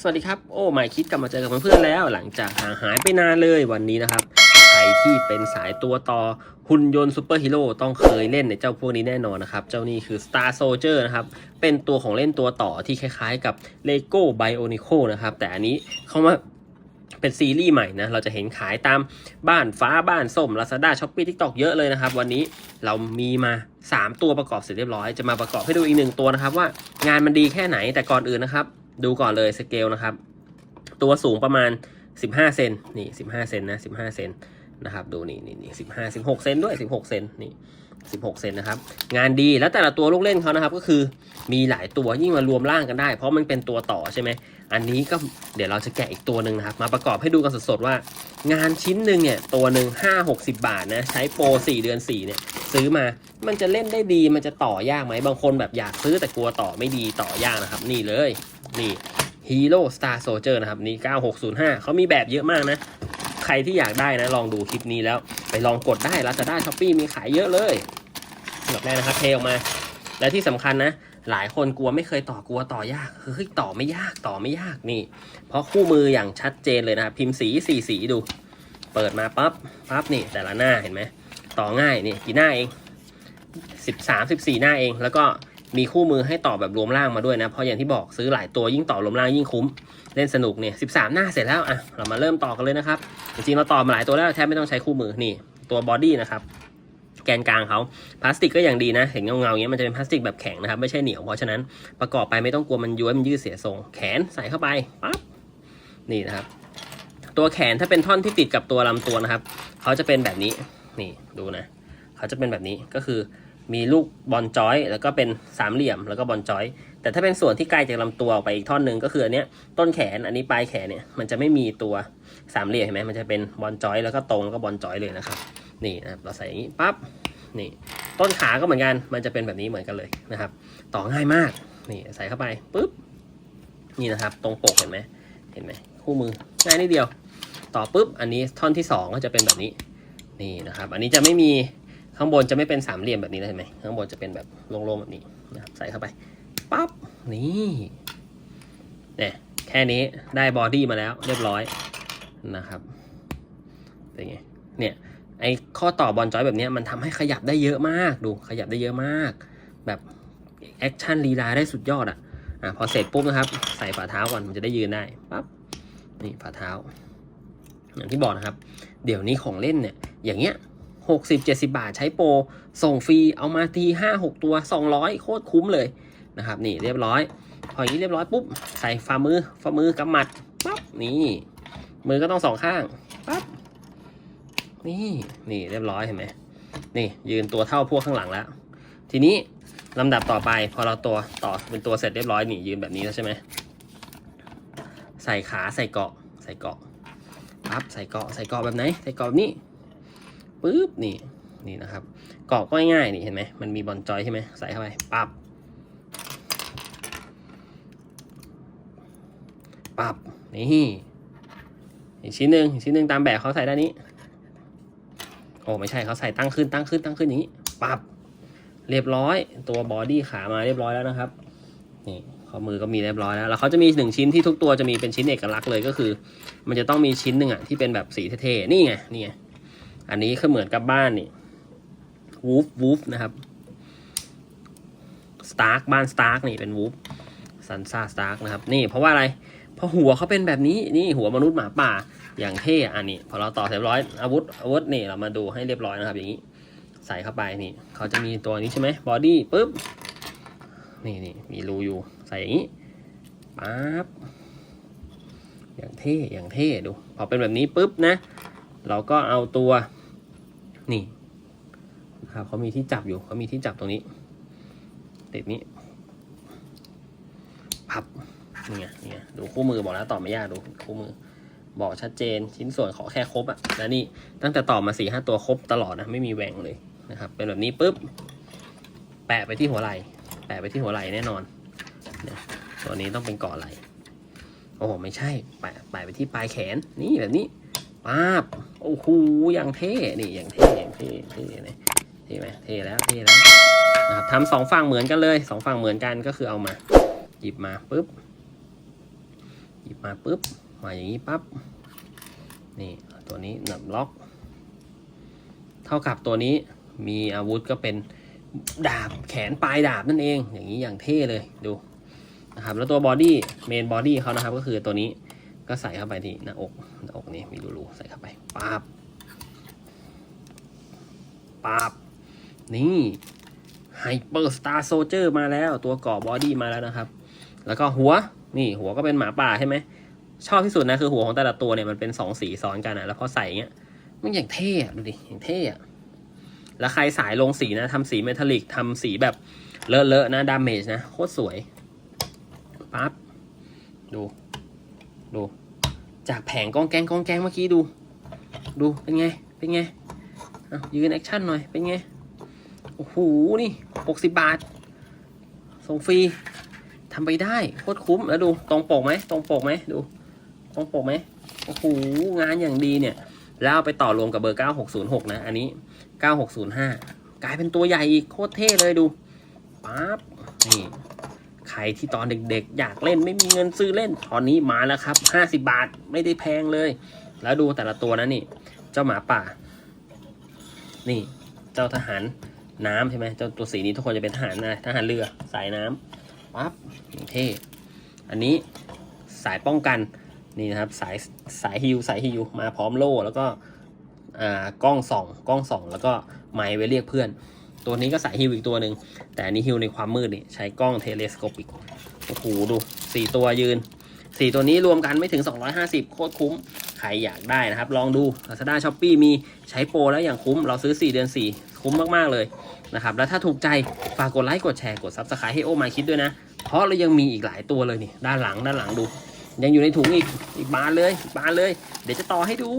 สวัสดีครับ โอ้หมายคิดกลับมาเจอกับเพื่อนๆแล้ว หลังจากห่างหายไปนานเลยวันนี้นะครับ ใครที่เป็นสายตัวต่อหุ่นยนต์ซูเปอร์ฮีโร่ต้องเคยเล่นในเจ้าพวกนี้แน่นอนนะครับ เจ้านี่คือ Star Soldier นะครับ เป็นตัวของเล่นตัวต่อที่คล้ายๆกับ Lego Bionicle นะครับ แต่อันนี้เขามาเป็นซีรีส์ใหม่นะ เราจะเห็นขายตามบ้านฟ้าบ้านส้ม Lazada Shopee TikTok เยอะเลยนะครับ วันนี้เรามีมา 3 ตัวประกอบเสร็จเรียบร้อย จะมาประกอบให้ดูอีกหนึ่งตัวนะครับว่างานมันดีแค่ไหนแต่ก่อนอื่นนะครับ ดูก่อนเลยสเกลนะครับ ตัวสูงประมาณ 15 เซนนี่ 15 เซนนะ15 เซนนะครับ ดูนี่นี่นี่15 16เซนด้วย 16 เซนนี่ 16 เซนนะครับ งานดีแล้วแต่ละตัวลูกเล่นเขานะครับ ก็คือมีหลายตัวยิ่งมารวมร่างกันได้ เพราะมันเป็นตัวต่อใช่ไหมอันนี้ก็เดี๋ยวเราจะแกะอีกตัวหนึ่งนะครับ มาประกอบให้ดูกันสดๆว่า งานชิ้นหนึ่งเนี่ยตัวหนึ่ง5 60บาทนะใช้โปร4เดือน4เนี่ยซื้อมามันจะเล่นได้ดีมันจะต่อยากไหมบางคนแบบอยากซื้อแต่กลัวต่อไม่ดีต่อยากนะครับ นี่เลย นี่ Hero Star Soldier นะครับนี่ 9605 เขามีแบบเยอะมากนะ ใครที่อยากได้นะ ลองดูคลิปนี้แล้ว ไปลองกดได้ Lazada Shopee มีขายเยอะเลยดอกแรกนะครับเทออกมา และที่สำคัญนะ หลายคนกลัวไม่เคยต่อกลัวต่อยากเฮ้ยต่อไม่ยากต่อไม่ยากนี่ เพราะคู่มืออย่างชัดเจนเลยนะครับพิมพ์สีสีสีดู เปิดมาปั๊บปั๊บนี่แต่ละหน้าเห็นไหมต่อง่ายนี่กี่หน้าเอง 13 14 หน้าเองแล้วก็ มีคู่มือให้ต่อแบบรวมร่างมาด้วยนะ เพราะอย่างที่บอกซื้อหลายตัวยิ่งต่อรวมร่างยิ่งคุ้ม เล่นสนุกเนี่ย13หน้าเสร็จแล้วอะเรามาเริ่มต่อกันเลยนะครับ จริงๆเราต่อมาหลายตัวแล้วแทบไม่ต้องใช้คู่มือนี่ ตัวบอดี้นะครับแกนกลางเขาพลาสติกก็อย่างดีนะ เห็นเงาๆอย่าเงี้ยมันจะเป็นพลาสติกแบบแข็งนะครับ ไม่ใช่เหนียวเพราะฉะนั้นประกอบไปไม่ต้องกลัวมันย้วยมันยืดเสียทรง แขนใส่เข้าไปปั๊บนี่นะครับ ตัวแขนถ้าเป็นท่อนที่ติดกับตัวลำตัวนะครับเขาจะเป็นแบบนี้นี่ดูนะเขาจะเป็นแบบนี้ก็คือ มีลูกบอลจอย แล้วก็เป็นสามเหลี่ยมแล้วก็บอลจอย แต่ถ้าเป็นส่วนที่ไกลจากลำตัวออกไปอีกท่อนหนึ่งก็คืออันเนี้ยต้นแขนอันนี้ปลายแขนเนี่ยมันจะไม่มีตัวสามเหลี่ยมเห็นไหมมันจะเป็นบอลจอย แล้วก็ตรงแล้วก็บอลจอยเลยนะครับนี่นะครับเราใส่อย่างนี้ปั๊บนี่ต้นขาก็เหมือนกันมันจะเป็นแบบนี้เหมือนกันเลยนะครับ ต่อง่ายมากนี่ใส่เข้าไปปุ๊บนี่นะครับ ตรงปกเห็นไหมเห็นไหมคู่มือง่ายนิดเดียว ต่อปุ๊บอันนี้ท่อนที่สองก็จะเป็นแบบนี้นี่นะครับ อันนี้จะไม่มี ข้างบนจะไม่เป็นสามเหลี่ยมแบบนี้นะเห็นไหมข้างบนจะเป็นแบบโล่งๆแบบนี้นะครับใส่เข้าไปปั๊บนี่เนี่ยแค่นี้ได้บอดี้มาแล้วเรียบร้อยนะครับเป็นไงเนี่ยไอ้ข้อต่อบอลจอยแบบนี้มันทำให้ขยับได้เยอะมากดูขยับได้เยอะมาก แบบแอคชั่นลีลาได้สุดยอดอะอะพอเสร็จปุ๊บนะครับ ใส่ฝ่าเท้าก่อนมันจะได้ยืนได้ปั๊บนี่ฝ่าเท้าอย่างที่บอกนะครับ เดี๋ยวนี้ของเล่นเนี่ยอย่างเงี้ย หกสิบเจ็ดสิบาทใช้โปรส่งฟรีเอามาทีห้าหกตัวสองร้อยโคตรคุ้มเลยนะครับนี่เรียบร้อย พออย่างนี้เรียบร้อยปุ๊บใส่ฝ่ามือฝ่ามือกำหมัดปั๊บนี่มือก็ต้องสองข้างปั๊บนี่นี่เรียบร้อยเห็นไหมนี่ยืนตัวเท่าพวกข้างหลังแล้ว ทีนี้ลำดับต่อไปพอเราตัวต่อเป็นตัวเสร็จเรียบร้อยนี่ยืนแบบนี้แล้วใช่ไหมใส่ขาใส่เกาะใส่เกาะปั๊บใส่เกาะใส่เกาะแบบไหน ใส่เกาะแบบนี้ ปึ๊บนี่นี่นะครับเกาะก็ง่ายๆนี่เห็นไหมมันมีบอลจอยใช่ไหมใส่เข้าไปปั๊บปั๊บนี่อีกชิ้นหนึ่งอีกชิ้นหนึ่งตามแบบเขาใส่ด้านนี้โอ้ไม่ใช่เขาใส่ตั้งขึ้นตั้งขึ้นตั้งขึ้นอย่างนี้ปั๊บเรียบร้อย ตัวบอดี้ขามาเรียบร้อยแล้วนะครับนี่ข้อมือก็มีเรียบร้อยแล้วแล้วเขาจะมีหนึ่งชิ้นที่ทุกตัวจะมีเป็นชิ้นเอกลักษณ์เลยก็คือ มันจะต้องมีชิ้นหนึ่งอะที่เป็นแบบสีเท่ๆนี่ไงนี่ไง อันนี้คือเหมือนกับบ้านนี่วูฟวูฟนะครับสตาร์กบ้านสตาร์กนี่เป็นวูฟซันซาสตาร์กนะครับ นี่เพราะว่าอะไรเพราะหัวเขาเป็นแบบนี้นี่หัวมนุษย์หมาป่าอย่างเท่อันนี้พอเราต่อเสร็จเรียบร้อยอาวุธอาวุธนี่เรามาดูให้เรียบร้อยนะครับ อย่างนี้ใส่เข้าไปนี่เขาจะมีตัวนี้ใช่ไหมบอดี้ปุ๊บนี่นี่มีรูอยู่ใส่อย่างนี้ปั๊บอย่างเท่อย่างเท่ดูพอเป็นแบบนี้ปุ๊บนะ เราก็เอาตัว นี่นะครับเขามีที่จับอยู่เขามีที่จับตรงนี้ ติดนี้พับนี่ไงนี่ไงดูคู่มือบอกแล้วต่อไม่ยากดูคู่มือ บอกชัดเจนชิ้นส่วนขอแค่ครบอะ่ะแล้วนี่ตั้งแต่ต่อมาสี่ห้าตัวครบตลอดนะไม่มีแหว่งเลยนะครับเป็นแบบนี้ปุ๊บแปะไปที่หัวไหล่แปะไปที่หัวไหล่แน่นอนเนี่ยตัวนี้ต้องเป็นเกาะไหล่โอ้โหไม่ใช่แปะแปะไปที่ปลายแขนนี่แบบนี้ ป๊าบโอ้โหอย่างเท่นี่อย่างเท่อย่างเท่เท่เลยเท่ไหมเท่แล้วเท่แล้วนะครับทำสองฝั่งเหมือนกันเลยสองฝั่งเหมือนกันก็คือเอามา หยิบมาปุ๊บหยิบบมาปุ๊บมาอย่างนี้ปั๊บนี่ตัวนี้หนับล็อก เท่ากับตัวนี้มีอาวุธก็เป็นดาบแขนปลายดาบนั่นเอง อย่างนี้อย่างเท่เลยดูนะครับแล้วตัวบอดี้เมนบอดี้เขานะครับก็คือตัวนี้ ก็ใส่เข้าไปที่หน้าอกหน้าอกนี้มีรูๆใส่เข้าไปป๊าบปาบนี่ไฮเปอร์สตาร์โซเจอร์มาแล้ว ตัวเกาะบอดี้มาแล้วนะครับ แล้วก็หัวนี่หัวก็เป็นหมาป่าใช่ไหมชอบที่สุดนะคือหัวของแต่ละตัวเนี่ยมันเป็นสองสีซ้อนกันอะแล้วพอใส่เงี้ยมันอย่างเท่อะดูดิอย่างเท่อะแล้วใครสายลงสีนะทำสีเมทัลลิกทำสีแบบเลอะๆนะดามเมจนะโคตรสวยปั๊บดู ดู จากแผงกองแกงกองแกงเมื่อกี้ดู ดูเป็นไง เป็นไงอะยืนแอคชั่นหน่อย เป็นไง โอ้โห นี่หกสิบบาท ส่งฟรีทำไปได้โคตรคุ้ม แล้วดูตรงปกไหมตรงปกไหมดูตรงปกไหมโอ้โห งานอย่างดีเนี่ย แล้วเอาไปต่อรวมกับเบอร์ 9606 นะ อันนี้ 9605 กลายเป็นตัวใหญ่อีกโคตรเท่เลยดูปั๊บนี่ ใครที่ตอนเด็กๆ อยากเล่นไม่มีเงินซื้อเล่น ตอนนี้มาแล้วครับ 50 บาทไม่ได้แพงเลย แล้วดูแต่ละตัวนะนี่ เจ้าหมาป่า นี่ เจ้าทหารน้ำใช่ไหมเจ้าตัวสีนี้ทุกคนจะเป็นทหารนะทหารเรือสายน้ำปั๊บอย่างเท่อันนี้สายป้องกันนี่นะครับสายสายฮิวสายฮิวมาพร้อมโล่แล้วก็อ่ากล้องส่อง กล้องส่อง แล้วก็ไมค์ไว้เรียกเพื่อน ตัวนี้ก็สายฮิวอีกตัวหนึ่ง แต่อันนี้ฮิวในความมืดนี่ใช้กล้องเทเลสโคปิกโอ้โหดูสี่ตัวยืนสี่ตัวนี้รวมกันไม่ถึง 250 โคตรคุ้ม ใครอยากได้นะครับ ลองดู Lazada s h o p e e มีใช้โปรแล้วอย่างคุ้ม เราซื้อ 4 เดือน 4 คุ้มมาก ๆ เลยนะครับ แล้วถ้าถูกใจ ฝากกดไลค์ กดแชร์ กด Subscribe ให้โอมาคิดด้วยนะ เพราะเรายังมีอีกหลายตัวเลยนี่ ด้านหลัง ด้านหลังดู ยังอยู่ในถุงอีก อีกบานเลย บานเลย เดี๋ยวจะต่อให้ดู